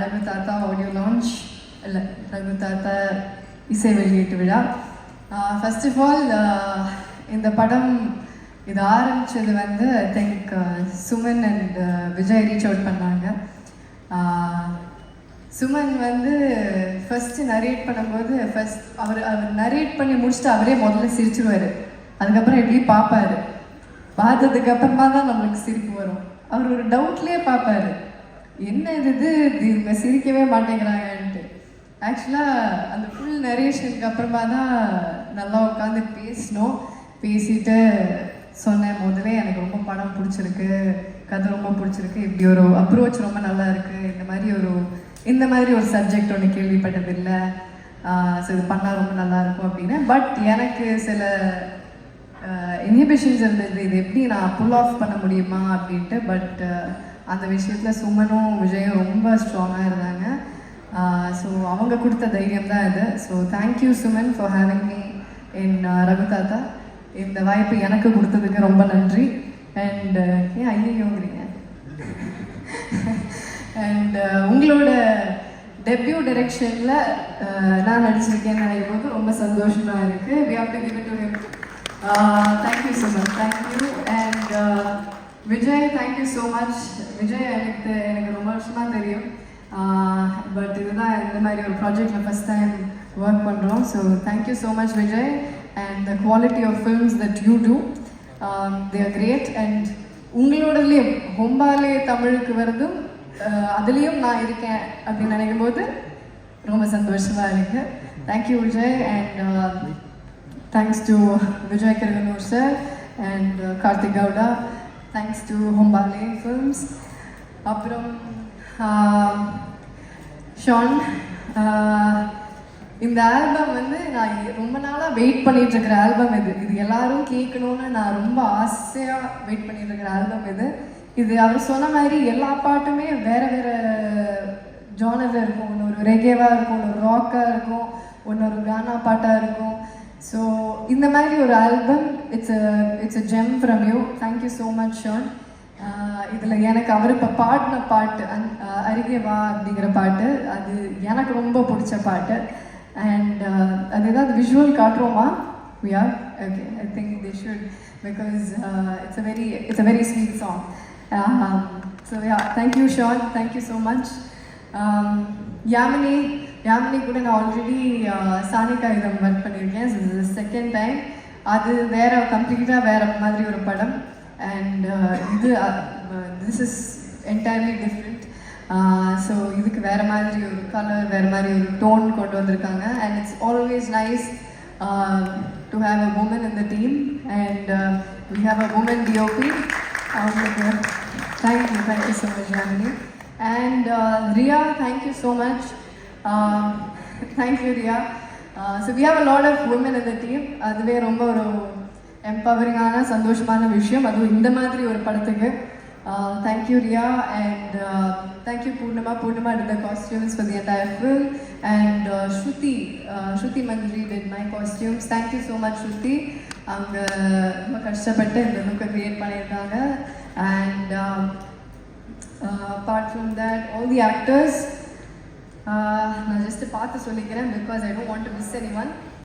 ரகு தாத்தா audio launch இல்லை ரகு தாத்தா இசை வெளியீட்டு விழா. ஃபர்ஸ்ட் ஆஃப் ஆல் இந்த படம் இது ஆரம்பித்தது வந்து I think Suman and Vijay reach out பண்ணாங்க. சுமன் வந்து ஃபஸ்ட்டு நரேட் பண்ணும்போது ஃபர்ஸ்ட் அவர் அவர் நரேட் பண்ணி முடிச்சுட்டு அவரே முதல்ல சிரிச்சிருவாரு. அதுக்கப்புறம் எப்படி பார்ப்பாரு. பார்த்ததுக்கு அப்புறமா தான் நம்மளுக்கு சிரிப்பு வரும். அவர் ஒரு டவுட்லேயே பார்ப்பாரு. என்ன இது இது இவங்க சிரிக்கவே மாட்டேங்கிறாங்கன்ட்டு. ஆக்சுவலாக அந்த ஃபுல் நரேஷனுக்கு அப்புறமா தான் நல்லா உட்காந்து பேசினோம். பேசிட்டு சொன்னேன் முதலே எனக்கு ரொம்ப படம் பிடிச்சிருக்கு கதை ரொம்ப பிடிச்சிருக்கு இப்படி ஒரு அப்ரோச் ரொம்ப நல்லா இருக்கு. இந்த மாதிரி ஒரு இந்த மாதிரி ஒரு சப்ஜெக்ட் ஒன்று கேள்விப்பட்டதில்லை. ஸோ இது பண்ணால் ரொம்ப நல்லா இருக்கும் அப்படின்னு. பட் எனக்கு சில இன்ஹிபிஷன்ஸ் இருந்தது. இது எப்படி நான் புல் ஆஃப் பண்ண முடியுமா அப்படின்ட்டு பட் அந்த விஷயத்தில் சுமனும் விஜயும் ரொம்ப ஸ்ட்ராங்காக இருந்தாங்க. ஸோ அவங்க கொடுத்த தைரியம் தான் இது. So thank you Suman for having me in Raghu Thatha. இந்த வாய்ப்பு எனக்கு கொடுத்ததுக்கு ரொம்ப நன்றி. அண்ட் ஏன் ஐயோங்கிறீங்க அண்ட் உங்களோட டெப்யூ டைரெக்ஷனில் நான் நடிச்சிருக்கேன்னு நினைக்கும் போது ரொம்ப சந்தோஷமாக இருக்குது we have to give to him thank you so much thank you and Vijay thank you so much Vijay எனக்கு எனக்கு ரொம்ப வருஷமாக தெரியும். பட் இதுதான் இந்த மாதிரி ஒரு ப்ராஜெக்டில் ஃபஸ்ட் டைம் ஒர்க் பண்ணுறோம் so thank you so much Vijay and the quality of films that you do they are great and உங்களோடதுலேயும் Hombale தமிழுக்கு வருதும் அதுலேயும் நான் இருக்கேன் அப்படின்னு நினைக்கும் போது ரொம்ப சந்தோஷமாக இருக்கு. Thank you Vijay and thanks to Vijay Kiragandur sir and Karthik Gowda. Thanks to Hombale films அப்புறம் ஷான் இந்த ஆல்பம் வந்து நான் ரொம்ப நாளாக வெயிட் பண்ணிட்டு இருக்கிற ஆல்பம் இது. இது எல்லாரும் கேட்கணும்னு நான் ரொம்ப ஆசையாக வெயிட் பண்ணிட்டு இருக்கிற ஆல்பம் இது. இது அவர் சொன்ன மாதிரி எல்லா பாட்டுமே வேற வேற ஜானரில் இருக்கும். ஒன்று ஒரு ரெகேவாக இருக்கும் ஒன்று ஒரு ராக்காக இருக்கும் ஒன்று ஒரு கானா பாட்டாக இருக்கும். ஸோ இந்த மாதிரி ஒரு album it's it's a gem from you thank you so much Sean இதில் எனக்கு அவர் இப்போ பாடின பாட்டு அந் uh, அருகே வா அப்படிங்கிற பாட்டு அது எனக்கு ரொம்ப பிடிச்ச பாட்டு. அண்ட் uh, அது ஏதாவது visual காட்டுறோமா? Yeah okay I think the should because it's a very it's a very sweet song so yeah thank you Sean thank you so much Yamini Yamini கூட நான் ஆல்ரெடி சாணி காகிதம் ஒர்க் பண்ணியிருக்கேன். Second time அது வேற கம்ப்ளீட்டாக வேற மாதிரி ஒரு படம். அண்ட் uh, இது this is entirely different so இதுக்கு வேறு மாதிரி ஒரு கலர் வேறு மாதிரி ஒரு டோன் கொண்டு வந்திருக்காங்க. And it's always nice to have a woman in the team and we have a woman DOP அவங்களுக்கு thank you thank you so much Yamini and Riya thank you so much thank you Riya so we have a lot of woman இந்த the team அதுவே ரொம்ப ஒரு எம்பவரிங்கான சந்தோஷமான விஷயம். அதுவும் இந்த மாதிரி ஒரு படத்துக்கு. Thank you Riya and thank you Poornima Poornima did the costumes for the entire film and Shruti Shruti Mantri did my costumes thank you so much Shruti அவங்க ரொம்ப கஷ்டப்பட்டு இந்த லுக்கை க்ரியேட் பண்ணியிருக்காங்க. And apart from that all the actors நான் just பார்த்து சொல்லிக்கிறேன் because I don't want to miss any one